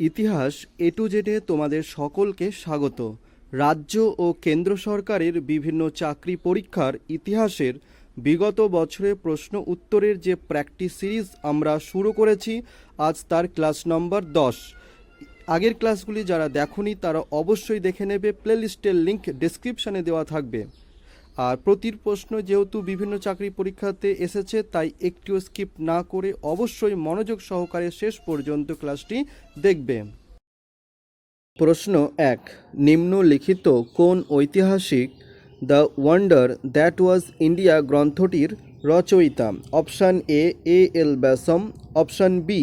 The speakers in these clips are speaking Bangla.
ইতিহাস এ টু জেডে তোমাদের সকলকে স্বাগত। রাজ্য ও কেন্দ্র সরকারের বিভিন্ন চাকরি পরীক্ষার ইতিহাসের বিগত বছরে প্রশ্ন উত্তরের যে প্র্যাকটিস সিরিজ আমরা শুরু করেছি, আজ তার ক্লাস নম্বর দশ। আগের ক্লাসগুলি যারা দেখনি তারা অবশ্যই দেখে নেবে, প্লেলিস্টের লিঙ্ক ডেসক্রিপশানে দেওয়া থাকবে। আর প্রতির প্রশ্ন যেহেতু বিভিন্ন চাকরি পরীক্ষাতে এসেছে, তাই একটিও স্কিপ না করে অবশ্যই মনোযোগ সহকারে শেষ পর্যন্ত ক্লাসটি দেখবে। প্রশ্ন এক, নিম্নলিখিত কোন ঐতিহাসিক the wonder that was India গ্রন্থটির রচয়িতা? Option A A L Basham, option B,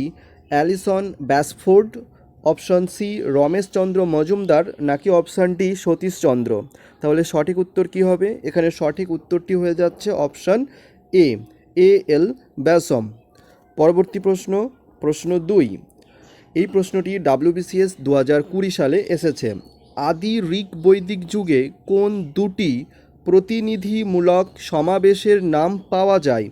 Allison Basford option C Rameshchandra Majumdar নাকি অপশান ডি সতীশচন্দ্র তাহলে সঠিক উত্তর কি হবে? এখানে সঠিক উত্তরটি হয়ে যাচ্ছে অপশান এ এ এল ব্যাসম। পরবর্তী প্রশ্ন প্রশ্ন দুই। এই প্রশ্নটি ডাব্লিউবিসিএস দু হাজার কুড়ি সালে এসেছে। আদি ঋক বৈদিক যুগে কোন দুটি প্রতিনিধিমূলক সমাবেশের নাম পাওয়া যায়?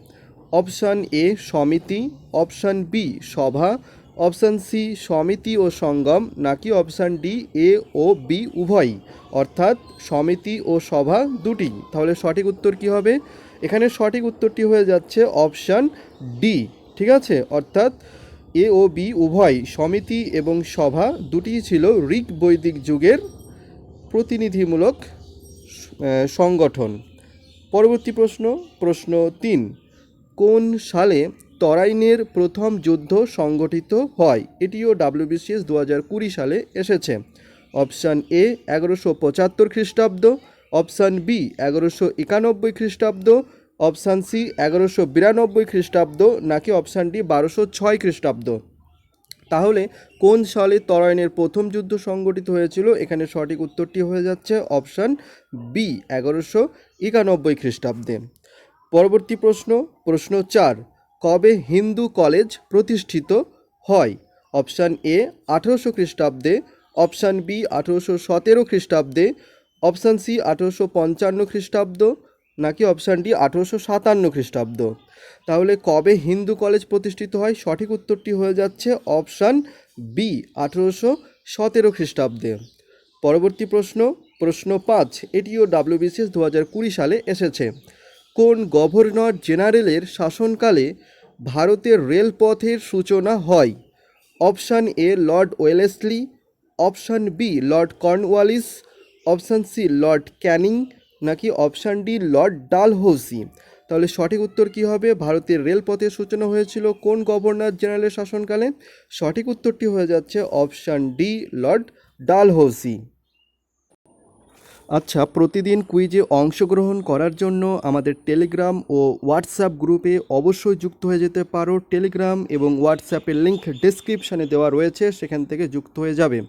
অপশান এ, সমিতি, অপশান বি, সভা অপশান সি সমিতি ও সঙ্গম, নাকি অপশান ডি এ ও বি উভয়ই? অর্থাৎ সমিতি ও সভা দুটি। তাহলে সঠিক উত্তর কি হবে? এখানে সঠিক উত্তরটি হয়ে যাচ্ছে অপশান ডি, ঠিক আছে? অর্থাৎ এ ও বি উভয়, সমিতি এবং সভা দুটিই ছিল ঋক বৈদিক যুগের প্রতিনিধিমূলক সংগঠন। পরবর্তী প্রশ্ন প্রশ্ন তিন। কোন সালে তরাইনের প্রথম যুদ্ধ সংগঠিত হয়। এটিও ডাব্লিউবিসিএস দু হাজার কুড়ি সালে এসেছে। অপশান এ, এগারোশো পঁচাত্তর খ্রিস্টাব্দ। অপশান বি, এগারোশো একানব্বই খ্রিস্টাব্দ। অপশান সি, এগারোশো বিরানব্বই খ্রিস্টাব্দ, নাকি অপশান ডি, বারোশো ছয় খ্রিস্টাব্দ। তাহলে, কোন সালে তরাইনের প্রথম যুদ্ধ সংগঠিত হয়েছিল? এখানে সঠিক উত্তরটি হয়ে যাচ্ছে অপশান বি, এগারোশো একানব্বই খ্রিস্টাব্দে। পরবর্তী প্রশ্ন প্রশ্ন চার কবে হিন্দু কলেজ প্রতিষ্ঠিত হয়? অপশান এ, আঠেরোশো খ্রিস্টাব্দে। অপশান বি, আঠেরোশো সতেরো খ্রিস্টাব্দে। অপশান সি, আঠেরোশো পঞ্চান্ন খ্রিস্টাব্দ নাকি অপশান ডি, আঠেরোশো সাতান্ন খ্রিস্টাব্দ? তাহলে কবে হিন্দু কলেজ প্রতিষ্ঠিত হয়? সঠিক উত্তরটি হয়ে যাচ্ছে অপশান বি, আঠেরোশো সতেরো খ্রিস্টাব্দে। পরবর্তী প্রশ্ন প্রশ্ন পাঁচ, এটিও ডাব্লিউবিসিএস দু হাজার কুড়ি সালে এসেছে। কোন গভর্নর জেনারেলের শাসনকালে ভারতের রেলপথের সূচনা হয়? Option A, Lord Wellesley, option B, Lord Cornwallis, option C, Lord Canning, নাকি অপশান ডি, লর্ড ডালহৌসি? তাহলে সঠিক উত্তর কী হবে? ভারতের রেলপথের সূচনা হয়েছিল কোন গভর্নর জেনারেলের শাসনকালে? সঠিক উত্তরটি হয়ে যাচ্ছে অপশান ডি, লর্ড ডালহৌসি। আচ্ছা প্রতিদিন কুইজে অংশগ্রহণ করার জন্য আমাদের টেলিগ্রাম ও হোয়াটসঅ্যাপ গ্রুপে অবশ্যই যুক্ত হয়ে যেতে পারো। টেলিগ্রাম এবং হোয়াটসঅ্যাপের লিঙ্ক ডেসক্রিপশানে দেওয়া রয়েছে, সেখান থেকে যুক্ত হয়ে যাবে।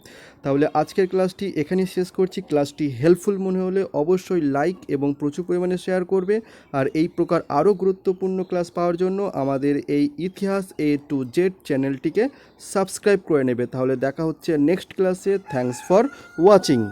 তাহলে আজকের ক্লাসটি এখানেই শেষ করছি। ক্লাসটি হেল্পফুল মনে হলে অবশ্যই লাইক এবং প্রচুর পরিমাণে শেয়ার করবে। আর এই প্রকার আরও গুরুত্বপূর্ণ ক্লাস পাওয়ার জন্য আমাদের এই ইতিহাস এ টু জেড চ্যানেলটিকে সাবস্ক্রাইব করে নেবে। তাহলে দেখা হচ্ছে নেক্সট ক্লাসে। Thanks for watching.